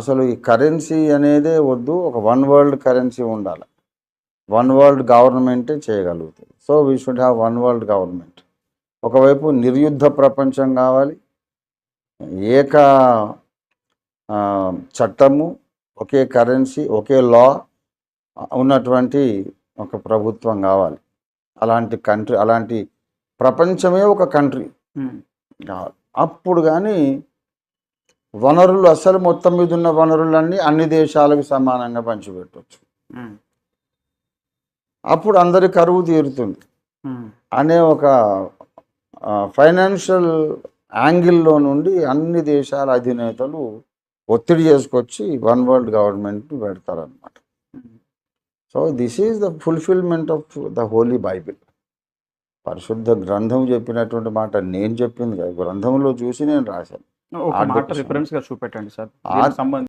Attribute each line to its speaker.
Speaker 1: అసలు ఈ కరెన్సీ అనేదే వద్దు ఒక వన్ వరల్డ్ కరెన్సీ ఉండాలి. వన్ వరల్డ్ గవర్నమెంటే చేయగలుగుతుంది. So we should have one world government. ఒకవైపు నిర్యుద్ధ ప్రపంచం కావాలి ఏక చట్టము ఒకే కరెన్సీ ఒకే లా ఉన్నటువంటి ఒక ప్రభుత్వం కావాలి. అలాంటి కంట్రీ అలాంటి ప్రపంచమే ఒక కంట్రీ. కావాలి అప్పుడు కానీ వనరులు అసలు మొత్తం మీద ఉన్న వనరులన్నీ అన్ని దేశాలకు సమానంగా పంచిపెట్టవచ్చు అప్పుడు అందరి కరువు తీరుతుంది. అనే ఒక ఫైనాన్షియల్ యాంగిల్లో నుండి అన్ని దేశాల అధినేతలు ఒత్తిడి చేసుకొచ్చి వన్ వరల్డ్ గవర్నమెంట్ పెడతారనమాట. So this is the fulfilment of the holy Bible. పరిశుద్ధ గ్రంథం చెప్పినటువంటి మాట నేను చెప్పింది కాదు గ్రంథంలో చూసి నేను రాశాను.
Speaker 2: ఒక మాట. రిఫరెన్స్గా చూపెట్టండి సార్ సంబంధించి